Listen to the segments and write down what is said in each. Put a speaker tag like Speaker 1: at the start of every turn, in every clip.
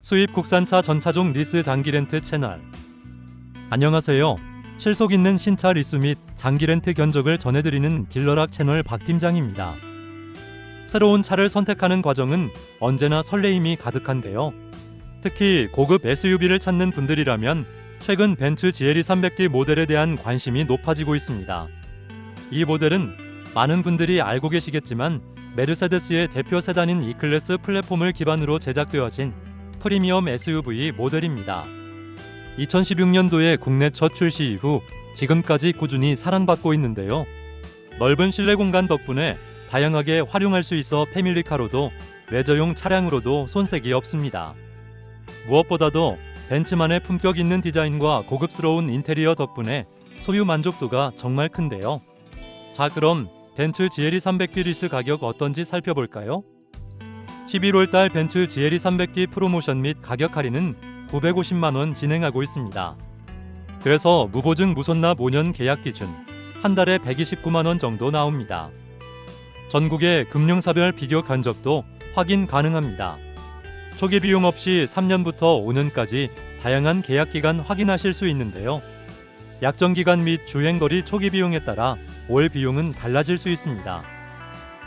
Speaker 1: 수입 국산차 전차종 리스 장기 렌트 채널. 안녕하세요. 실속 있는 신차 리스 및 장기 렌트 견적을 전해드리는 딜러락 채널 박 팀장입니다. 새로운 차를 선택하는 과정은 언제나 설레임이 가득한데요. 특히 고급 SUV를 찾는 분들이라면 최근 벤츠 GLE 300D 모델에 대한 관심이 높아지고 있습니다. 이 모델은 많은 분들이 알고 계시겠지만 메르세데스의 대표 세단인 E클래스 플랫폼을 기반으로 제작되어진 프리미엄 SUV 모델입니다. 2016년도에 국내 첫 출시 이후 지금까지 꾸준히 사랑받고 있는데요. 넓은 실내 공간 덕분에 다양하게 활용할 수 있어 패밀리카로도 레저용 차량으로도 손색이 없습니다. 무엇보다도 벤츠만의 품격 있는 디자인과 고급스러운 인테리어 덕분에 소유 만족도가 정말 큰데요. 자 그럼 벤츠 GLE 300D 리스 가격 어떤지 살펴볼까요? 11월 달 벤츠 GLE 300D 프로모션 및 가격 할인은 950만 원 진행하고 있습니다. 그래서 무보증 무선납 5년 계약 기준 한 달에 129만 원 정도 나옵니다. 전국의 금융사별 비교 견적도 확인 가능합니다. 초기 비용 없이 3년부터 5년까지 다양한 계약 기간 확인하실 수 있는데요. 약정 기간 및 주행거리 초기 비용에 따라 월 비용은 달라질 수 있습니다.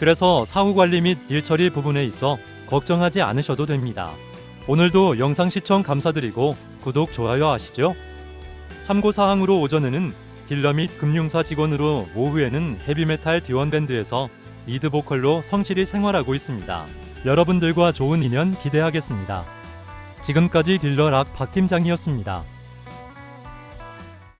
Speaker 1: 그래서 사후 관리 및 일 처리 부분에 있어 걱정하지 않으셔도 됩니다. 오늘도 영상 시청 감사드리고 구독, 좋아요 하시죠. 참고사항으로 오전에는 딜러 및 금융사 직원으로 오후에는 헤비메탈 디원밴드에서 리드 보컬로 성실히 생활하고 있습니다. 여러분들과 좋은 인연 기대하겠습니다. 지금까지 딜러 락 박 팀장이었습니다.